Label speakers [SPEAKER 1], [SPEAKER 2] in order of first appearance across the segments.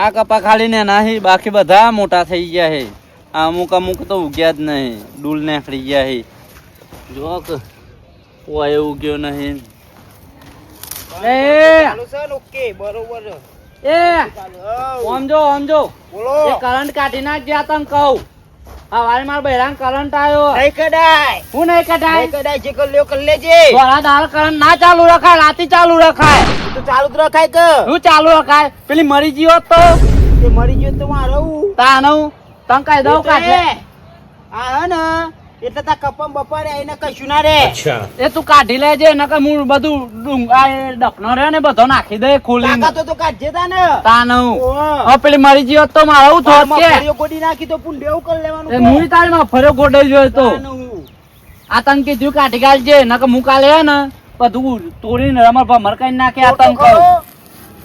[SPEAKER 1] આ કપા ખાલી ને નાહી બાકી બધા મોટા થઈ ગયા છે આ અમુક અમુક તો ઉગ્યા જ નહીં ડૂલ નીકળી ગયા છે જો કોઈ ઉગ્યો નહીં. એ!
[SPEAKER 2] ચાલુ છે બરોબર.
[SPEAKER 1] એ!
[SPEAKER 2] બોલો.
[SPEAKER 1] કરંટ કાઢી નાખ ગયા તને કહું. હવારે મારા બહેરાન કરંટ આવ્યો
[SPEAKER 2] નહીં કડાય
[SPEAKER 1] હું નહીં
[SPEAKER 2] નહીં કડાય જે કર લ્યો કર લેજે
[SPEAKER 1] દાળ કરંટ ના ચાલુ રખાય રાતે ચાલુ રખાય.
[SPEAKER 2] તો ચાલુ જ રખાય કે.
[SPEAKER 1] હું ચાલુ રખાય? પેલી મરી ગયો તો?
[SPEAKER 2] તે મરી ગયો તો હું રહું.
[SPEAKER 1] તાનું તં કહી દઉં કાઢે
[SPEAKER 2] આ હે ને એટલે તા કપમ બપારે આઈને કશું ના રે.
[SPEAKER 1] એ તું કાઢી લેજે નકર હું બધું ડુંગ- આ એ ડફનો ને બધો નાખી દે ખોલી
[SPEAKER 2] તાકાતો તો કાઢજે તા ને
[SPEAKER 1] તા
[SPEAKER 2] ઓહો.
[SPEAKER 1] હવે પેલી મરી જીવ તો મારે હું થોત કે?
[SPEAKER 2] ફળીઓ ગોડી નાખી તો પુંડ એવું કર લેવાનું.
[SPEAKER 1] મુઈ તારી માં ફર્યો ગોડાઈ જોયો તો. આ તંકી કીધું કાઢી કાઢજે નકર હું કાલે હે ને બધું તોડીને રમણ ભમર કરી નાખે આ.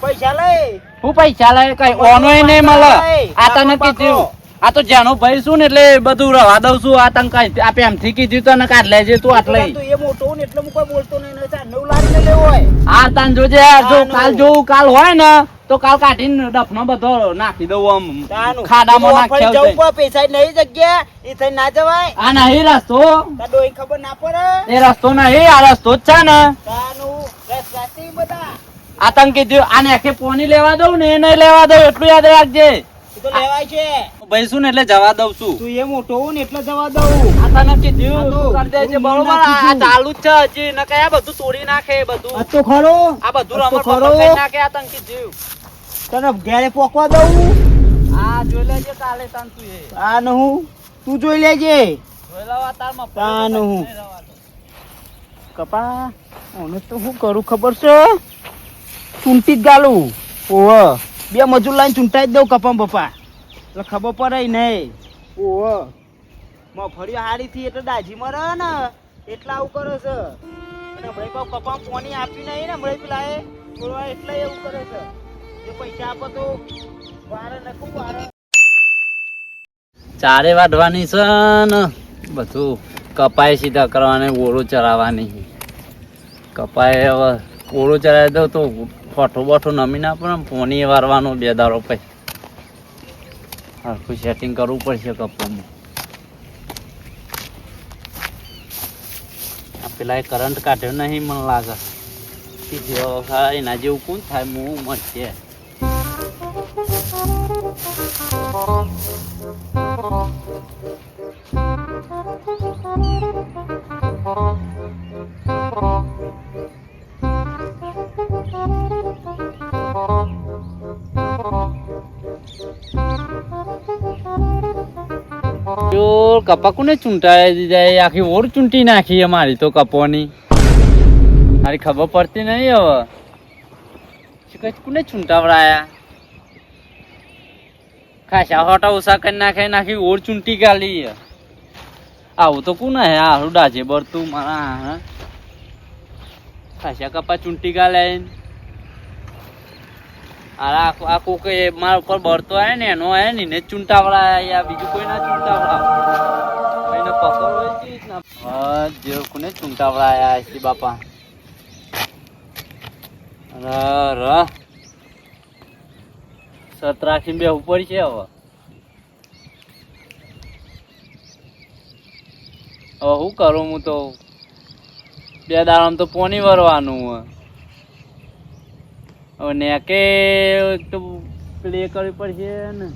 [SPEAKER 2] પૈસા લઈ.
[SPEAKER 1] હું પૈસા લાવે કઈ ઓનોય નહીં મળે. આ તને. કીધું. આ તો જેનો ભાઈ શું ને એટલે બધું રવા દઉં છું. આ તને કઈ એમ પ્રેમથી કીધું તને કાઢ લેજે તું આટલે.
[SPEAKER 2] એ મોટો ને એટલે હું કોઈ બોલતો નહીં. નવ લેવો હોય.
[SPEAKER 1] આ તને જોજે જો કાલ જોવું કાલ હોય ને તો કાલ કાઢીને ડફનો બધો નાખી દઉં આમ. ખાડામાં નાખ્યા
[SPEAKER 2] જવું પૈસા નહીં જગ્યા એ થઈ ના જવાય.
[SPEAKER 1] આ નહીં રસ્તો.
[SPEAKER 2] ડોહી ખબર ના પડે.
[SPEAKER 1] એ રસ્તો નહીં આ રસ્તો જ છે ને.
[SPEAKER 2] તાનું રસ રાતે બધા.
[SPEAKER 1] આ તને કીધું આને આખે પોની લેવા દઉં ને એ નહીં લેવા દઉં એટલું યાદ રાખજે.
[SPEAKER 2] તો લેવાય છે.
[SPEAKER 1] ભાઈ શું ને એટલે જવા દઉં છું.
[SPEAKER 2] તું એ મોટો ને એટલે જવા દઉં.
[SPEAKER 1] આ તને કીધું
[SPEAKER 2] તું
[SPEAKER 1] કરી બરોબર આ ચાલુ જ છે હજી. ન કયા બધું તોડી નાખે બધું.
[SPEAKER 2] આ તો ખરો.
[SPEAKER 1] આ બધું રમણ
[SPEAKER 2] ખરો.
[SPEAKER 1] નાખે આ તને કીધું
[SPEAKER 2] તને ઘેરે પોકવા દઉં?
[SPEAKER 1] આ જોઈ લેજે કાલે તન તું એ.
[SPEAKER 2] આ ન હું? તું જોઈ લેજે.
[SPEAKER 1] જોઈ લેવા તારમાં આ ન હું.
[SPEAKER 2] કપા ઓને તો હું કરું ખબર છે? ચૂંટી જ ગાલું. ઓહ. બે મજૂર લાઈન ચૂંટાઈ જ દઉં કપામ પપ્પા. એટલે ખબર પડે નહીં. ઓહ. મફળીઓ હારી થી એટલે દાજી મરે ને. એટલા આવું કરે છે. અને ભાઈ કહું કપામ પોની આપી નહીં ને. હમણાં પેલા એ બોલવા એટલે એવું કરે છે. જે પૈસા આપો તો વારે નખું વારે.
[SPEAKER 1] ચારે વાઢવાની છે ને. બધું કપાય સીધા કરવાની ઓળો ચરાવવાની. કપાય હવે ઓળો ચરાવી દઉં તો ફોટો બોઠો નમી ના ને પોની વારવાનો બે દારો પછી. હરખું સેટિંગ કરવું પડશે કપામાં પેલા કરંટ કાઢ્યો નહીં, મને લાગે. કે જો હા એના જેવું કોણ થાય હું મળશે જો કપા કોને ચૂંટાઈ દીધા એ આખી ઓર ચૂંટી નાખી અમારી તો કપોની. મારી ખબર પડતી નહીં હવે. કોને ચૂંટાવડાયા. ખાસા હોટા ઓછા કરી નાખે નાખી ઓર ચૂંટી ગાલી આવું તો કોને હે? હારું ડાજે બરતું મારા, હા? ખાસા કપા ચૂંટી ગાલે અરે આ આ કોકે મારા ઉપર બળતો આવે ને, એનો આવે ને જ ચૂંટાવડા યા બીજું કોઈ ના ચૂંટાવડા. એને પકડો રીતના હા, જે કોને ચૂંટાવડા આયા બાપા. ર ર સતરાખી બે ઉપર છે હવે. હવે શું કરું હું તો? બે દાડામાં તો પોની વરવાનું હોય. એક તો પેલી કરવી પડશે ને.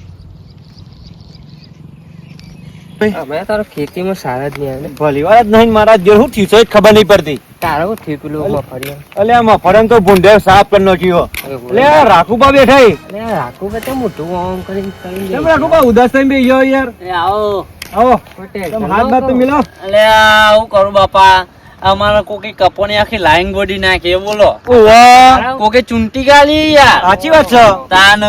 [SPEAKER 3] અમે તારો ખેતીમાં સારા જ નહીં
[SPEAKER 2] ભલી વાર જ નહીં મારા જેવું શું થયું છે ખબર નહીં પડતી.
[SPEAKER 3] તારો થયું પેલું મફળીઓ
[SPEAKER 2] અલે આ મફળન તો ભૂંડે સાફ કરી નાખ્યો આ રાખુબા બેઠા
[SPEAKER 3] મોટું આમ કરીને કરીને
[SPEAKER 2] રાખુબા ઉદાસ થઈને યાર.
[SPEAKER 1] એ આવો.
[SPEAKER 2] આવો. હાથ બાત તો મિલાવો.
[SPEAKER 1] એટલે હું કરું બાપા? અમારા કોકે કપોની આખી લાઈન બોડી નાખે બોલો. કોકે ચૂંટી ગાલી યાર.
[SPEAKER 2] સાચી વાત છે.
[SPEAKER 1] તાન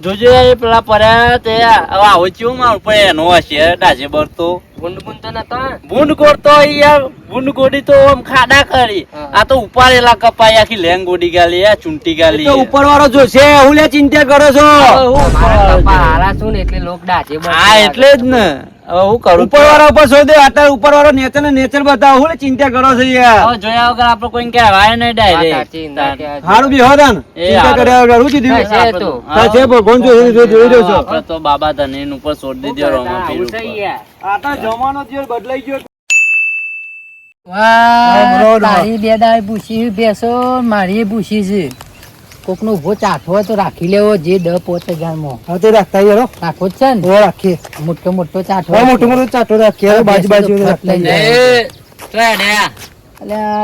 [SPEAKER 1] જોજો એ પેલા પર્યા તે હવે આવો ચેવું મારું પણ એનો હશે ડાજે બરતો
[SPEAKER 3] ગુંડ ગુંડ તો નતો.
[SPEAKER 1] બૂંદ કરતો યાર. ગુંડ ગોડી તો આમ ખાડા કરી. આ તો ઉપાડેલા કપાઈ આખી લેંગ ગોડી ગાલી આ ચૂંટી ગાલી
[SPEAKER 2] તો ઉપર વાળો જોશે હું લે ચિંતા કરો છો.
[SPEAKER 3] મારા કપા હારા છું ને એટલે લોક બસ
[SPEAKER 1] હા એટલે જ ને. હું કરું
[SPEAKER 2] ઉપર વાળા ઉપર અત્યારે ઉપર નેચર ને નેચર બતાવો હું ચિંતા કરો છો યાર.
[SPEAKER 1] જોયા વગર આપણે કોઈ કહેવાય નહીં ડાયરેક્ટ
[SPEAKER 2] હારું બી હોદન ચિંતા કર્યા વગર હું કીધું?
[SPEAKER 3] છે તો.
[SPEAKER 2] છે ભગવાન જો જોઈ જોઈ રહ્યો છો
[SPEAKER 1] આપણે તો બાબા ધની ઉપર છોડી દીધો રોમો પીર
[SPEAKER 3] આવું
[SPEAKER 1] ઉપર.
[SPEAKER 3] થઈ યાર.
[SPEAKER 2] આ તો જમાનો જે બદલાઈ ગયો.
[SPEAKER 4] વાહ, તારી બે દાળ ભૂસી બેસો મારી ભૂસી છે. કોક નો ઊભો ચાથો હોય તો રાખી લેવો જે દ પોચ હજારમાં
[SPEAKER 2] હા તે રાખતા યાર
[SPEAKER 4] રાખો જ છે ને?
[SPEAKER 2] હો રાખીએ.
[SPEAKER 4] મોટો મોટો ચાથો
[SPEAKER 2] હો મોટો મોટું ચાટો રાખીએ. બાજુ બાજુ રાખતા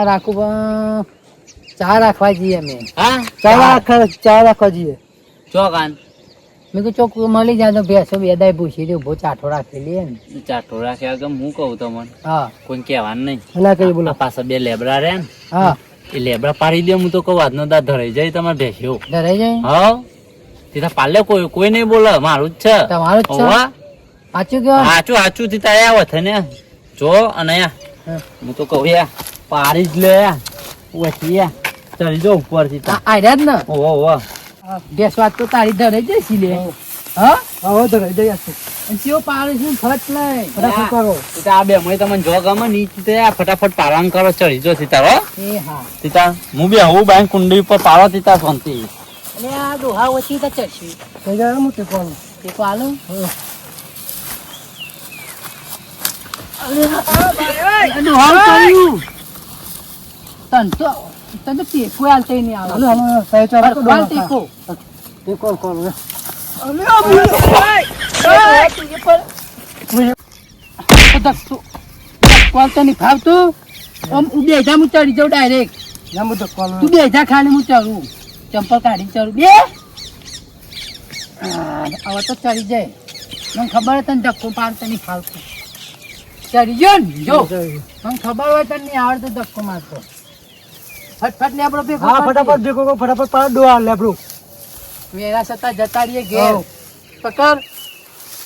[SPEAKER 4] રાખું પણ ચા રાખવા જઈએ અમે.
[SPEAKER 1] હા?
[SPEAKER 2] ચા રાખવા ચા રાખવા જઈએ.
[SPEAKER 1] ચોકાન.
[SPEAKER 4] મેં કીધું ચોક મળી જાય તો ભેંસો બે પૂછી ભૂસી દે ઊભો ચાઠો રાખી લે ને.
[SPEAKER 1] ચાટો રાખ્યા કે હું કહું તમને?
[SPEAKER 4] હા.
[SPEAKER 1] કોઈ કહેવાનું નહીં.
[SPEAKER 2] એટલે કઈ બોલો.
[SPEAKER 1] પાછા બે લેબરા રહે ને.
[SPEAKER 4] હા.
[SPEAKER 1] એ લેબડા પાડી દે હું તો કહું આજનો દા ધરાઈ જાય તમારે ભેસ્યો
[SPEAKER 4] ધરાઈ જાય?
[SPEAKER 1] હા. તીતા પાલે કોઈ કોઈ નહીં બોલે મારું જ છે.
[SPEAKER 4] તમારું જ છે? સાચું કહેવાય
[SPEAKER 1] સાચું સાચું તીતા આયા વથે ને જો અને
[SPEAKER 4] હું.
[SPEAKER 1] તો કહું યા પાડી જ લે. વચ્ચે યા ચડી જો ઉપર તીતા
[SPEAKER 4] આ આયરા જ ને.
[SPEAKER 1] ઓહો ઓહો
[SPEAKER 4] બેસવા વાત તો તારી ધરાઈ જાય છે લે હા?
[SPEAKER 2] હવે તો રહી જઈએ
[SPEAKER 4] અને કેવો પાડે છે ફટ લઈ.
[SPEAKER 2] ફટાફટ કરો.
[SPEAKER 1] તીતા આ બે મય તમને જો ગમે ની તીતા ફટાફટ પાલન કરો. ચડી જો તીતા હો.
[SPEAKER 4] એ હા.
[SPEAKER 1] તીતા હું બી હું બાઈ કુંડી ઉપર પાડો તીતા શાંતિ.
[SPEAKER 4] અને આ ડોહા ઓછી તો ચડશે.
[SPEAKER 2] થઈ જાય હું તે કોણ
[SPEAKER 4] તે કર્યું? તન તો તન તો ટેકો હાલતે નહીં આવે.
[SPEAKER 2] હાલો હાલો સાહેબ ચા રાખો
[SPEAKER 4] હાલ ટેકો હાલતે નહીં ફાવતું આમ ઉડે જા હું ચડી જાઉં ડાયરેક્ટ
[SPEAKER 2] ના મુદ્દો કોણ
[SPEAKER 4] તું બે જા ખાલી મુચાડું ચડું ચંપલ કાઢી ચડું બે હવે તો ચડી જાય મને ખબર તને ધક્કો પાડતો નહીં ફાવતું ચડી ગયો ને જો મને ખબર હોય તને નહીં આવડતો ધક્કો મારતો ફટફટ લેબડો ભેગો
[SPEAKER 2] ફટાફટ ભેગો ફટાફટ પાડ આ લેબડું
[SPEAKER 4] વેરા સતા જતા રહીએ ઘેર. પકડ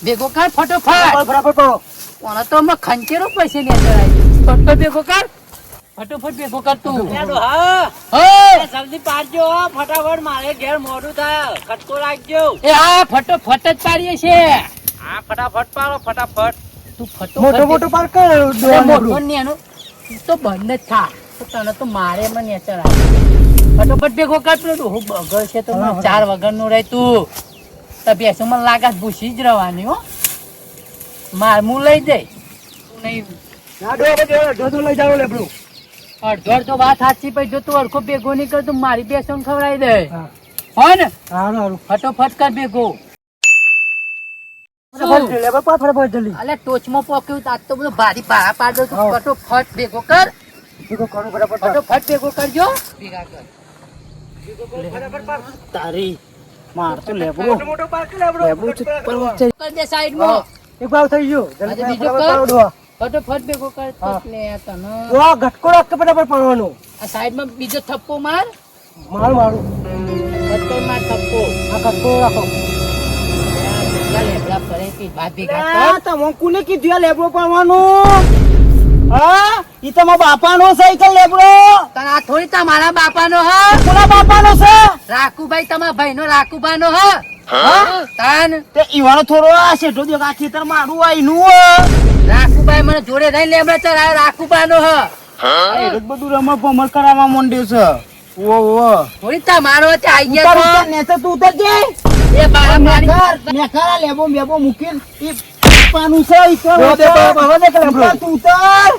[SPEAKER 4] ભેગો કર ફટોફટ.
[SPEAKER 2] બરાબર કરો
[SPEAKER 4] કોણ તો અમે ખંચેરો પૈસે ને ફટો ભેગો કર. ફટોફટ ભેગો કર તું. ઓય!
[SPEAKER 1] જલ્દી પાડજો ફટાફટ મારે ઘેર મોડું થાય ખટકો રાખજો.
[SPEAKER 4] એ હા ફટોફટ જ પાડીએ છે.
[SPEAKER 1] હા ફટાફટ પાડો ફટાફટ.
[SPEAKER 4] તું ફટો
[SPEAKER 2] મોટો મોટો પાડ કર
[SPEAKER 4] મોટો
[SPEAKER 2] બધું.
[SPEAKER 4] ને એનું તું તો બંધ જ થા. તો તને તો મારે મને નેચર આવે. ફટોફટ ભેગો કરતો પેલો હું બગર છે તો ચાર વગરનું રહે તું તો બેસો મને લાગત ભૂસી જ રહેવાની હો. માર હું લઈ જઈ તું નહીં.
[SPEAKER 2] ના દો બધે દો દો લઈ જાઓ લેબડું.
[SPEAKER 4] અડધો અડધો વાત સાચી પછી જો તું અડખો ભેગો નહીં કર તો મારી બેસો ખવડાવી દે.
[SPEAKER 2] હો.
[SPEAKER 4] ને? ફટોફટ કર ભેગો. અલે ટોચમાં પોક્યું તો તો બધું ભારી ભારા પાડ તું. ફટોફટ ભેગો કર.
[SPEAKER 2] ભેગો કરો ફટાફટ.
[SPEAKER 4] ફટોફટ ભેગો કરજો. ભેગા કર.
[SPEAKER 2] તારી માર તો લેબડું. લેબડું. છે પરવા. છે.
[SPEAKER 4] કર દે સાઈડમાં
[SPEAKER 2] એક ભાવ થઈ ગયો. જલ્દી
[SPEAKER 4] બીજો કર.
[SPEAKER 2] પાડો.
[SPEAKER 4] ફટોફટ ભેગો કર તો લે તને.
[SPEAKER 2] દો આ ઘટકો રાખ કે ફટાફટ પડવાનો.
[SPEAKER 4] આ સાઈડમાં બીજો થપ્પો માર.
[SPEAKER 2] મારું મારું.
[SPEAKER 4] ફટકો માર થપ્પો.
[SPEAKER 2] આ ઘટકો રાખો.
[SPEAKER 4] લેબડા પડે કે ભાત ભેગા
[SPEAKER 2] આ
[SPEAKER 4] કર
[SPEAKER 2] તમે કોને કીધું લેબડો પાડવાનો. હા? ઈ તમારા બાપાનો સાયકલ લેબડો.
[SPEAKER 4] તને આ થોડી તમારા બાપાનો હ.
[SPEAKER 2] કોના બાપાનો છે?
[SPEAKER 4] રાખુભાઈ તમારા ભાઈનો રાખુબાનો હ. હા? તાન.
[SPEAKER 2] તે ઈવાનો થોડો આ શેઠો દેખ આ ખેતર મારું આ ઈનું હે.
[SPEAKER 4] રાખુભાઈ મને જોડે રહી લેબડા ચડાયો રાખુબાનો હ.
[SPEAKER 2] આ એ જ બધું રમણ ભમણ કરાવવા માંડ્યો છે. ઓ ઓ
[SPEAKER 4] થોડી તમારો છે આઈ
[SPEAKER 2] ઉતાર
[SPEAKER 4] ગયા
[SPEAKER 2] ઉતાર નેચે તું ઉતરજે.
[SPEAKER 4] તો એ બારા મારી
[SPEAKER 2] લેબો મેબો મૂકીને ઈ પાનું છે? તું ઉતાર.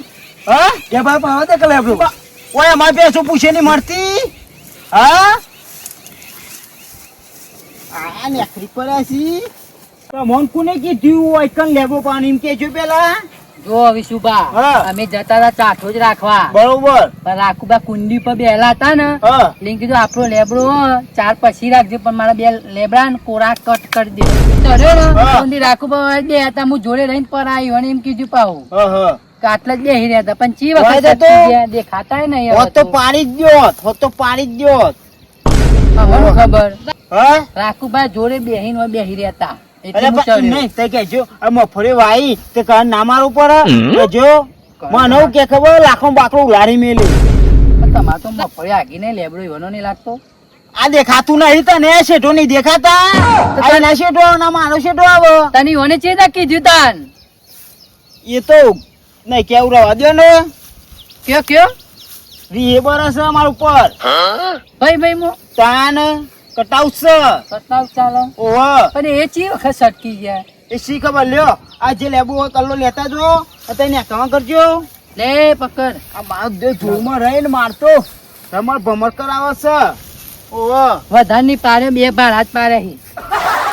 [SPEAKER 2] હા?
[SPEAKER 5] કે ભાઈ પાવા દે કે લેબડું
[SPEAKER 2] ઓય અમાર બેસો પૂછે ની મળતી? હા? આ નેકરી પડ્યા છી. મોન કોને કીધું હોય કન લેબો પાણી એમ કેજો પેલા.
[SPEAKER 4] જો વિશુભા
[SPEAKER 2] હા.
[SPEAKER 4] અમે જતા હતા ચાઠો જ રાખવા.
[SPEAKER 2] બરોબર.
[SPEAKER 4] પણ રાખુબા કુંડી પર બેલા હતા ને
[SPEAKER 2] હા.
[SPEAKER 4] એટલે કીધું આપણો લેબડો ચાર પછી રાખજો પણ મારા બે લેબડા ને કોરા કટ કરી દે. તર્યો ને
[SPEAKER 2] હા.
[SPEAKER 4] રાખુબા બે હતા હું જોડે રહીને પર આવ્યો અને એમ કીધું
[SPEAKER 2] હા હા.
[SPEAKER 4] કે આટલા જ બેહી રહ્યા હતા પણ ચી વખત દેખાતા નહીં
[SPEAKER 2] હોત તો પાડી જ દો હોત તો પાડી જ
[SPEAKER 4] દો ખબર.
[SPEAKER 2] હા?
[SPEAKER 4] રાખુભાઈ જોડે બેહીને બેહી રહ્યા
[SPEAKER 2] અરે મફળી વાઈ તે કાન ના મારું પડે કહેજો મને કે ખબર લાખો બાકડું ઉલારી મેલી.
[SPEAKER 4] તમારે તો મગફળી આગી લેબડો એવાનો નહીં લાગતો?
[SPEAKER 2] આ દેખાતું નહીં તને શેઠો નહીં દેખાતા? આ ના શેઠો ના મારો શેઠો આવે.
[SPEAKER 4] તને ઓને ચેતા કીધું તાન?
[SPEAKER 2] એ તો નહીં કેવું રહેવા દો ને?
[SPEAKER 4] કયો કયો?
[SPEAKER 2] રી એ બરસ છે ઉપર.
[SPEAKER 4] ભાઈ ભાઈ મો
[SPEAKER 2] તાન કટાવશે.
[SPEAKER 4] કટાવ ચાલો
[SPEAKER 2] ઓહ.
[SPEAKER 4] પણ એ ચી વખત સટકી ગયા?
[SPEAKER 2] એ શી ખબર લ્યો? આ જે લેબુ હોય કલ્લો લેતા જો. અત્યારે નેકવા કરજો.
[SPEAKER 4] લે પકડ.
[SPEAKER 2] આ મારો દે જોમાં રહીને મારતો. રમણ ભમર કરાવે છે. ઓહ.
[SPEAKER 4] વધારની પારે બે બાર હાથ પારે હી.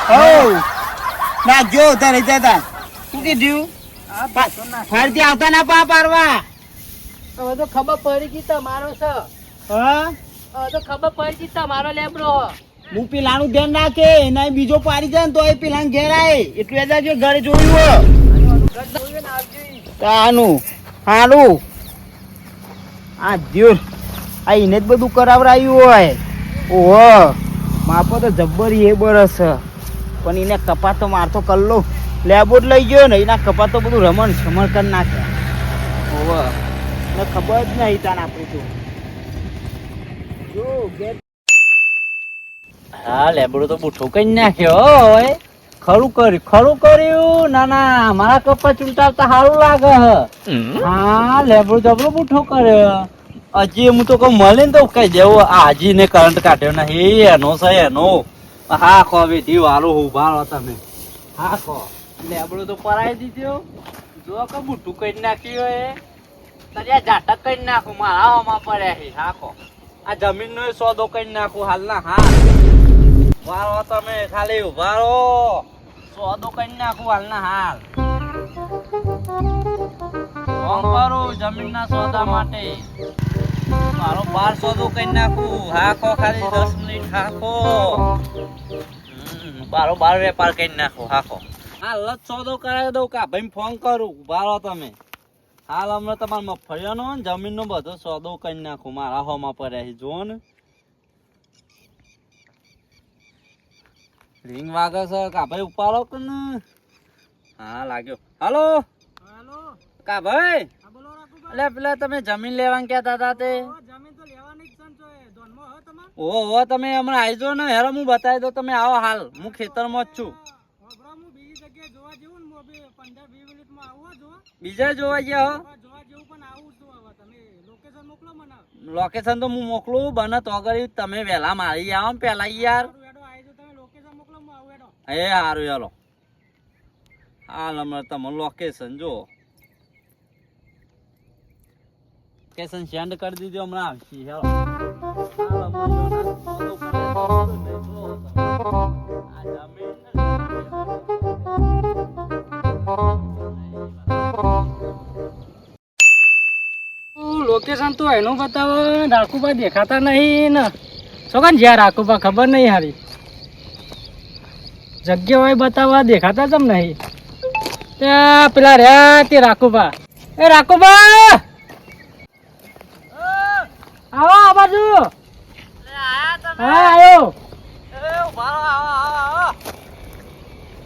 [SPEAKER 2] ઓ ના જો તારે જતા શું કીધું? ફરતી આવતા ના પા પારવા
[SPEAKER 4] હવે તો ખબર પડી ગઈ તમારો છે.
[SPEAKER 2] હા?
[SPEAKER 4] તો ખબર પડી ગઈ તમારો લેબડો
[SPEAKER 2] હું પેલાનું ધ્યાન રાખે બીજો પાડી જાય તો ઘેર જોયું તાનું હારું. આ એને જ બધું કરાવરાયું હોય. ઓહો, માપો તો જબ્બર એ બરસ. પણ એને કપાત તો મારતો કલ્લો. લેબોટ લઈ ગયો ને, એના કપાત તો બધું રમણ સમણ કરી નાખે. ઓહો ને ખબર જ નહીં તાન જો, ઘેર
[SPEAKER 1] હા લેબડો તો બુઠો કઈ નાખ્યો હોય ખરું કર્યું ખરું કર્યું. ના ના મારા કપા ચૂંટાવતા સારું લાગે. હ હા લેબડો જબરો બુઠો કર્યો. હજી હું તો કહું મળે ને તો કઈ દેવો આ ને કરંટ કાઢ્યો નહીં એનો છે એનો. હા કો વેઠી વાલો ઊભા રહો તમે. હા કો. લેબડો તો પરાઈ દીધો. જો કે બુઠું કઈ નાખ્યું હોય તરિયા ઝાટક કઈ નાખું મારા હવામાં પડ્યા છે. હા કો. આ જમીન નો સોદો કઈ નાખું હાલ ના હા. વારો તમે, ખાલી ઊભા રહો સોદો કઈ નાખું હાલ ના હાલ. ફોન કરું જમીનના સોદા માટે. મારો બાર સોદો કઈ નાખું. હાખો ખાલી દસ મિનિટ હાખો બારો બાર વેપાર કઈ નાખો હાખો હાલ જ સોદો કરાવી દઉં કા? ભાઈ ફોન કરું. ઊભા રહો તમે. હાલ, હમણાં તમારા મગફળીઓનો જમીનનો બધો સોદો કરી નાખું. મારા હોમાં પડ્યા છે. જુઓ ને. રિંગ વાગે છે કા ભાઈ ઉપાડો કે ને હા લાગ્યો હાલો કા ભાઈ એટલે પેલા તમે જમીન લેવાનું કહેતા હતા તે ઓહો ઓહો તમે હમણાં આવી જાઓ ને હેરો હું બતાવી દઉં તમે આવો હાલ હું ખેતરમાં જ છું બીજા જોવા ગયા હો લોકેશન તો હું મોકલું બને તો કરી તમે વહેલા મારી આવો ને પેલા યાર એ સારું ચાલો હાલ હમણાં તમે લોકેશન જો લોકેશન સેન્ડ કરી દીધો હમણાં આવશે
[SPEAKER 3] લોકેશન તો એનું બતાવો રાખુબા દેખાતા નહીં ને શું જ્યાં રાખુબા ખબર નહીં હારી જગ્યા હોય બતાવવા દેખાતા તમ નહીં. ત્યાં પેલા રહ્યા તે રાખુબા એ રાખુબા આવો આ બાજુ. હા આવ્યો
[SPEAKER 1] એ ઊભા રહો, આવો, આવો, આવો.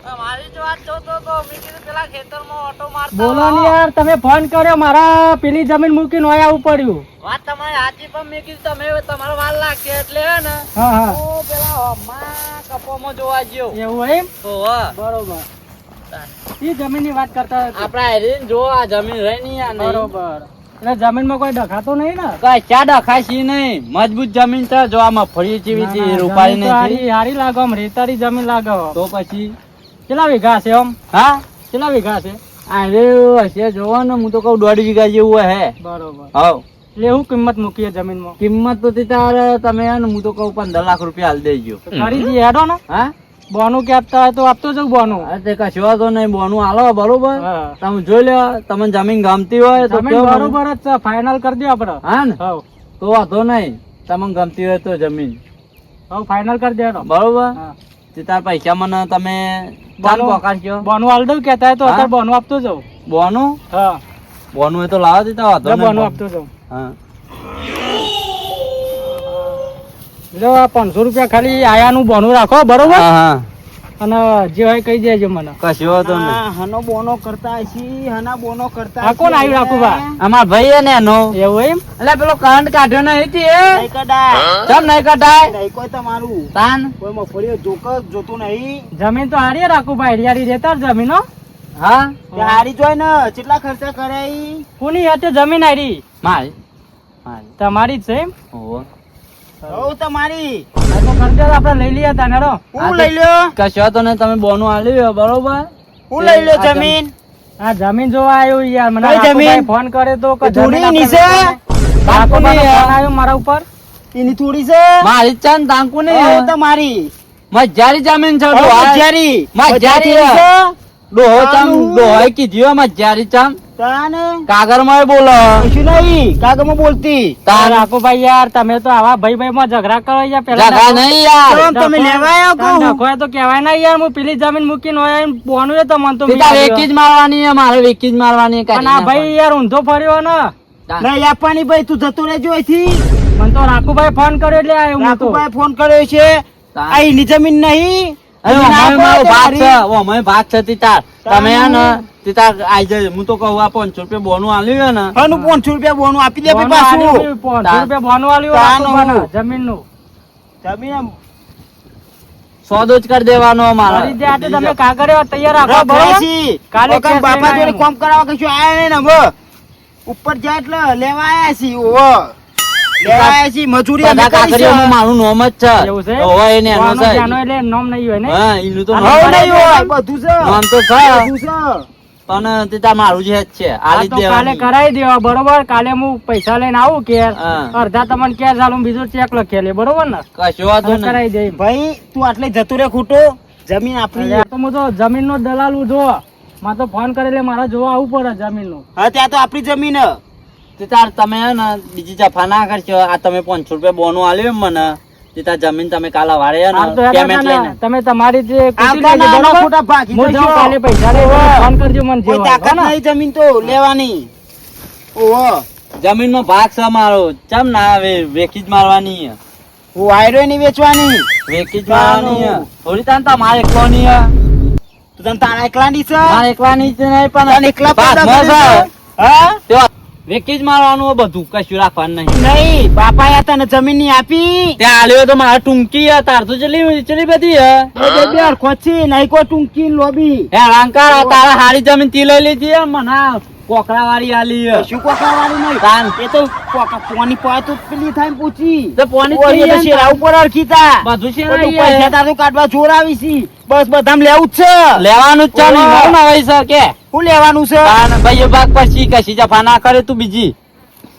[SPEAKER 1] તમારી જ વાત જોતો તો મેં કીધું પેલા ખેતરમાં ઓટો મારતા
[SPEAKER 3] બોલો ને યાર તમે ફોન કર્યો મારા પેલી જમીન મૂકીને હોય આવવું પડ્યું.
[SPEAKER 1] વાત તમારી સાચી પણ મેં કીધું તમે તમારો વાર લાગશે એટલે હે ને
[SPEAKER 3] હા હા.
[SPEAKER 1] હું પેલા હોમમાં કપોમાં જોવા ગયો.
[SPEAKER 3] એવું એમ?
[SPEAKER 1] ઓહો.
[SPEAKER 3] બરોબર. એ જમીનની વાત કરતા
[SPEAKER 1] આપડા હેરીને જો આ જમીન રહી નહીં આ
[SPEAKER 3] બરોબર. એટલે જમીનમાં કોઈ ડખાતો નહીં ને?
[SPEAKER 1] કઈ ચા ડખાશી નહીં. મજબૂત જમીન છે જો આમાં ફળી છે
[SPEAKER 3] ના,
[SPEAKER 1] રૂપાળી
[SPEAKER 3] જમીન હારી લાગો લાગે આમ રેતારી જમીન લાગે.
[SPEAKER 1] તો પછી?
[SPEAKER 3] કેટલા વીઘા છે આમ?
[SPEAKER 1] હા?
[SPEAKER 3] કેટલા વીઘા છે?
[SPEAKER 1] આ હશે જોવો ને હું તો કહું દોઢ વીઘા જેવું હે.
[SPEAKER 3] બરોબર.
[SPEAKER 1] હાવ.
[SPEAKER 3] એટલે હું કિંમત મૂકીએ જમીનમાં?
[SPEAKER 1] કિંમત તો તારે તમે હું તો કહું પંદર લાખ રૂપિયા હાલ દેજો.
[SPEAKER 3] કરી દઈએ હેડો ને.
[SPEAKER 1] હા?
[SPEAKER 3] બોનું કે આપતા હોય તો આપતો જવું બોનું.
[SPEAKER 1] અરે તે કશો વાંધો નહીં. બોનું હાલો બરોબર. તમે જોઈ લો તમને જમીન ગમતી હોય તો
[SPEAKER 3] બરોબર જ ફાઇનલ કરી દો આપડે.
[SPEAKER 1] હા ને? તો વાંધો નહીં. તમને ગમતી હોય તો જમીન.
[SPEAKER 3] હવ ફાઇનલ કરી દેવાનો
[SPEAKER 1] બરોબર. તે તાર પૈસા મને તમે
[SPEAKER 3] બોનું- હાલ દઉં કેતા તો અત્યારે બોનું આપતો જાઉં.
[SPEAKER 1] બોનું?
[SPEAKER 3] હા.
[SPEAKER 1] બોનું એ તો લાવો દેતા વાતો
[SPEAKER 3] બોનું આપતો જાઉં.
[SPEAKER 1] હા.
[SPEAKER 3] જો આ પાંચસો રૂપિયા ખાલી આયાનું બોનું રાખો બરોબર?
[SPEAKER 1] હા હા.
[SPEAKER 3] અને જે હોય કહી દેજો મને.
[SPEAKER 1] કશો હતો ને
[SPEAKER 2] હનો બોનો કરતા હશી હના બોનો કરતા
[SPEAKER 3] આ કોણ
[SPEAKER 2] આવ્યું
[SPEAKER 3] આવ્યું રાખુભા?
[SPEAKER 1] અમાર ભાઈ ને એનો.
[SPEAKER 3] એવું એમ?
[SPEAKER 1] એટલે પેલો કરંટ કાઢ્યો નહીં તે
[SPEAKER 2] નહીં કદાય
[SPEAKER 1] ચમ નહીં કટાય
[SPEAKER 2] નહીં કોઈ તમારું.
[SPEAKER 1] તાન.
[SPEAKER 2] કોઈ મફળીઓ જોક જોતું નહીં.
[SPEAKER 3] જમીન તો હારી રાખું ભાઈ હરિયાળી રહેતા જ જમીન. હા?
[SPEAKER 2] તે હારી જોઈ ને કેટલા ખર્ચા કરે
[SPEAKER 3] કોની હાથે જમીન હારી?
[SPEAKER 1] મારી. મારી.
[SPEAKER 3] તમારી જ છે એમ?
[SPEAKER 2] ઓ તમારી.
[SPEAKER 3] આ તો ખર્ચો તો આપણે લઈ લઈએ તાને હેડો.
[SPEAKER 2] હું લઈ લ્યો
[SPEAKER 1] કશો તો નહીં તમે બોનું આલ્યું બરોબર
[SPEAKER 2] હું લઈ લ્યો જમીન
[SPEAKER 3] આ જમીન જોવા આવ્યો યાર મને
[SPEAKER 2] જમીન?
[SPEAKER 3] ફોન કરે તો
[SPEAKER 2] થોડી નીચે?
[SPEAKER 3] આપણે રાખુભાઈનો
[SPEAKER 1] બાપુની,
[SPEAKER 3] ફોન આવ્યો મારા ઉપર
[SPEAKER 2] એની થોડી છે
[SPEAKER 1] મારી છે ને તાંકુ
[SPEAKER 2] હઉ તમારી
[SPEAKER 1] મજારી જમીન છે.
[SPEAKER 2] મજારી.
[SPEAKER 1] મજારી? ડોહો ચમ મજારી કાગરમાં બોલો.
[SPEAKER 2] કશું નહીં કાગળમાં બોલતી.
[SPEAKER 3] આ
[SPEAKER 1] તાર
[SPEAKER 3] રાખુભાઈ યાર તમે તો આવા ભાઈ ભાઈ માં ઝઘડા કરો યાર પેલા
[SPEAKER 1] ઝઘડા નહીં યાર.
[SPEAKER 2] તમે લેવા આવ્યો કહું?
[SPEAKER 3] તો કહેવાય ના યાર હું પેલી જમીન મૂકીને હોય બોનું એ તો મન તો.
[SPEAKER 1] વેકી જ મારવાની છે મારે વેકી જ મારવાની
[SPEAKER 3] પણ ના ભાઈ યાર ઊંધો ફર્યો ને.
[SPEAKER 2] યાર આપવાની ભાઈ તું જતો રહેજો અહીંથી.
[SPEAKER 3] મને તો રાખુભાઈ ફોન કર્યો એટલે આવ્યો હું તો.
[SPEAKER 2] રાખુભાઈ ફોન કર્યો છે. આ એની જમીન નહીં.
[SPEAKER 1] અરે
[SPEAKER 2] જમીન
[SPEAKER 1] અમારે
[SPEAKER 2] આપો
[SPEAKER 1] મારો ભાગ છે અમારે ભાગ છે તિતાર. તમે હે ને
[SPEAKER 2] તાનું.
[SPEAKER 1] તિતાર આઈ જાય હું તો કહું આ પાંચસો રૂપિયા બોનું આલ્યું ને.
[SPEAKER 2] હનું પાંચસો રૂપિયા બોનું આપી દે પાછું.
[SPEAKER 3] પાંચસો રૂપિયા બોનું આલ્યું
[SPEAKER 2] તાનું.
[SPEAKER 3] રાખુભાઈને,
[SPEAKER 2] જમીન
[SPEAKER 1] સોદો જ કરી દેવાનો અમારે.
[SPEAKER 3] તમે કાગળિયા તૈયાર રાખો કાલે
[SPEAKER 2] બાપા જોડે કોમ કરાવવા કશું આયા નહીં ને ઉપર જાય એટલે લેવા આયા છી ઓહો લેવા આયા છી મજૂરી અમે
[SPEAKER 1] બધા
[SPEAKER 2] કરી
[SPEAKER 1] મારું નોમ જ છે.
[SPEAKER 3] એવું
[SPEAKER 1] એને એનો છે
[SPEAKER 3] એટલે નામ નહીં હોય ને?
[SPEAKER 1] હા એનું તો
[SPEAKER 3] આ
[SPEAKER 1] નામ
[SPEAKER 2] હવે
[SPEAKER 1] છે.
[SPEAKER 2] નહીં હોય. બધું છે.
[SPEAKER 1] નામ તો છે.
[SPEAKER 2] બધું છે.
[SPEAKER 1] પણ મારું જે છે.
[SPEAKER 3] આ તો કાલે કરાવી દેવા બરોબર? કાલે હું પૈસા લઈને આવું કે અડધા તમને કે ચાલુ બીજો ચેક લખેલી બરોબર ને?
[SPEAKER 1] કશો વાંધો
[SPEAKER 3] કરાવી દઈ
[SPEAKER 2] ભાઈ તું આટલે જતો રે ખોટો. જમીન આપણી
[SPEAKER 3] તો હું તો જમીન નો દલાલ ઉધો જો. મારે તો ફોન કરેલે મારા મારે જોવા આવવું પડે જમીનનું
[SPEAKER 2] હા ત્યાં તો આપણી જમીન. હે.
[SPEAKER 1] તિતાર તમે હે ને બીજી જફા ના કરશો. આ તમે પાંચસો રૂપિયા બોનું આલ્યું મને. જમીન તમે કાલા વારે ને પેમેન્ટ લઈને.
[SPEAKER 3] તમે તમારી જે
[SPEAKER 2] ના? ખોટા.
[SPEAKER 3] કાલે પૈસા ફોન કરજો મને
[SPEAKER 2] તાકાત નહીં જમીન તો લેવાની. ઓહો.
[SPEAKER 1] જમીન નો ભાગ છે મારો ચમ ના આવે વેકી જ મારવાની હું.
[SPEAKER 2] વાયરો નહીં વેચવાની.
[SPEAKER 1] વેકી જ મારવાની થોડી તાન તમારે એકલોની હે.
[SPEAKER 2] તું તને તારા એકલાની છે?
[SPEAKER 1] મારે એકલાની છે નહીં પણ
[SPEAKER 2] એકલા? હા?
[SPEAKER 1] તો વેકી જ મારવાનું બધું કશું રાખવાનું નહીં.
[SPEAKER 2] નહીં બાપાએ તને જમીનની આપી.
[SPEAKER 1] ત્યાં આલ્યો તો મારે ટૂંકી તાર તો ચલી ચલી બધી
[SPEAKER 2] હરખો નહીં કો ટૂંકી લોબી.
[SPEAKER 1] હે અલંકાર તારા હારી જમીન તી લઈ લીધી મને કોકરા વાળી આલી
[SPEAKER 2] શું કોકરા વાળી નહીં?
[SPEAKER 1] તાન.
[SPEAKER 2] એ તો પોની પાય તો પેલી થાય પૂછી.
[SPEAKER 1] તો પોની
[SPEAKER 2] એ તો શેરા ઉપર હરખીતા
[SPEAKER 1] બધું
[SPEAKER 2] બધું
[SPEAKER 1] ને
[SPEAKER 2] પૈસા તારું કાઢવા જોર આવી છી. બસ બધામ લેવું જ છે.
[SPEAKER 1] લેવાનું જ છે ને.
[SPEAKER 2] ઓહો.
[SPEAKER 1] એવું ના હોય છે કે?
[SPEAKER 2] શું લેવાનું છે?
[SPEAKER 1] તાન ભાઈ ભાગ પછી કશી જફા ના કરે તું બીજી.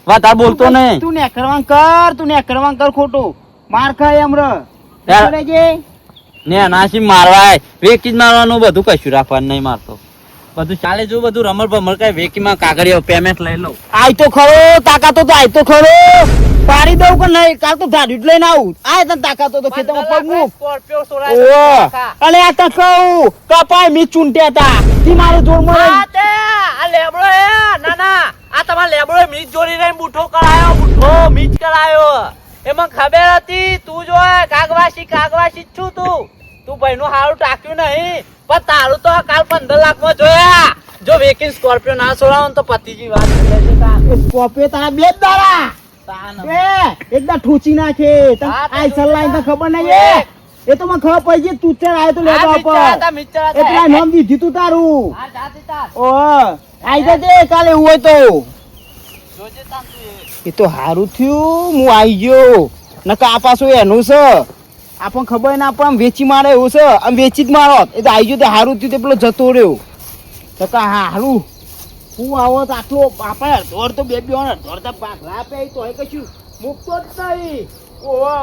[SPEAKER 1] વધારે બોલતો નહીં.
[SPEAKER 2] તું ને કરવાં કર તું ને કરવાં કર ખોટું. માર ખાય એમ ર
[SPEAKER 1] ને નાસી મારવાય. વેકી જ મારવાનું બધું કશું રાખવાનું નહીં મારતો. બધું ચાલે જો બધું રમણ ભમણ કઈ વેકીમાં કાગળિયો પેમેન્ટ લઈ લો
[SPEAKER 2] આય તો ખરો તાકાતો તો આય તો ખરો. પાડી દઉં કે નહીં? કાલ તો ધાડી લઈને આવું. આય તને તાકાતો તો ખેતરમાં પગ મૂક. ઓહો. અલે આ તો કહું કપાય મી ચૂંટ્યા તા. તી મારે જોર રહી.
[SPEAKER 1] આ તમારા લેબડો મીજ જોડી રહીને બુઠ્ઠો કરાયો બુઠ્ઠો મીજ કરાયો. એમાં ખબર હતી તું જો કાગવાસી કાગવાસી છું તું. તું ભાઈનું હારું ટાક્યું નહીં. પણ તારું તો કાલ પંદર લાખમાં જોયા. જો વેકિંગ સ્કોર્પિયો ના છોડાવો તો પતિજી વાત
[SPEAKER 2] પોપે તારા. બે જ દાડા. એ એકદમ ઠૂચી નાખે. તને
[SPEAKER 1] હા, તો
[SPEAKER 2] ખબર નહીં. એ એ તો મને ખબર પડી ગઈ તું ચાલ આવ્યો તો
[SPEAKER 1] હતા.
[SPEAKER 2] એટલા નામ દીધી તું તારું. ઓ આઈ જજે કાલે એવું હોય તો.
[SPEAKER 1] એ.
[SPEAKER 2] એ તો હારું થયું. હું આઈ ગયો. નકા આ પાછું એનું છે. આપણને ખબર ના પણ વેચી મારે એવું છે, આમ વેચી જ મારો. એ તો આવી ગયો તો સારું થયું તે પેલો જતો રહ્યો. હા સારું હું આવો તો આટલો બાપા અડધોર તો બે બે અડધોર તો પાક રાપે તો કશું મૂકતો જ નહીં. ઓહો.